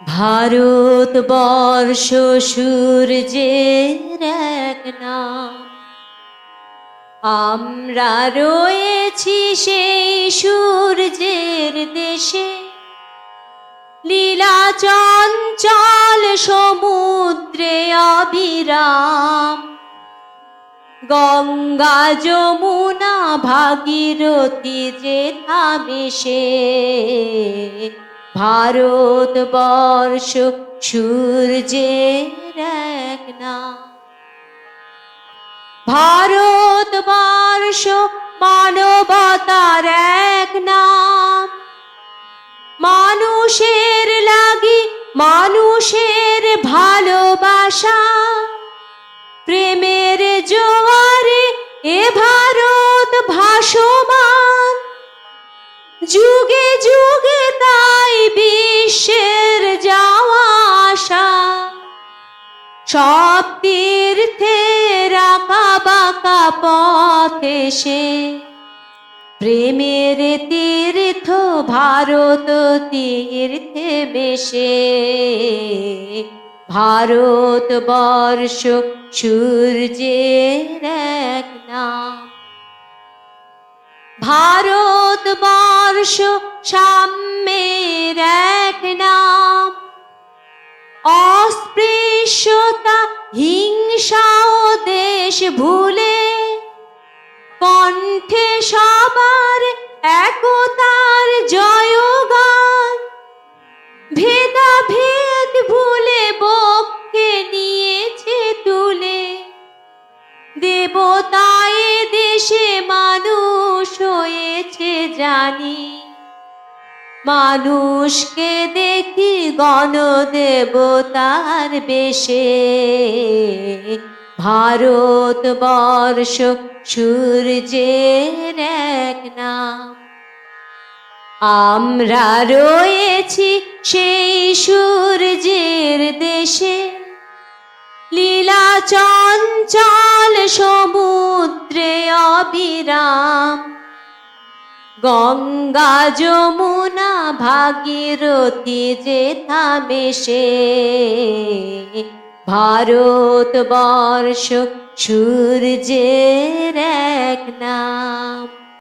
ভারতবর্ষ সূর্যের এক নাম। আমরা রয়েছি সেই সূর্যের দেশে। লীলা চঞ্চল সমুদ্রে অবিরাম। গঙ্গা যমুনা ভাগীরথী যে থামেশে ভারতবর্ষ সূর্যের এক নাম। ভারতবর্ষ মানবতার এক নাম। মানুষের লাগি মানুষের ভালোবাসা। প্রেমের জোয়ারে এ ভারত ভাসমান। সব তীর্থের আঁকা বাঁকা পথে সে প্রেমের তীর্থ ভারত তীর্থে মেশে। ভারতবর্ষ সূর্যের এক নাম। ভারতবর্ষ সাম্যের এক নাম। হিংসা ও দেশ ভুলে, কণ্ঠে সবার একতার জয়গান। ভেদাভেদ ভুলে বক্ষে নিয়েছে তুলে, দেবতায় দেশে মানুষ হয়েছে জানি। মানুষকে দেখি গণদেবতার বেশে। ভারতবর্ষ সূর্যের এক নাম। আমরা রয়েছি সেই সূর্যের দেশে। লীলা চঞ্চল সমুদ্রে অবিরাম। গঙ্গা যমুনা ভাগীরথী যে থামে সে। ভারতবর্ষ সূর্যের এক নাম।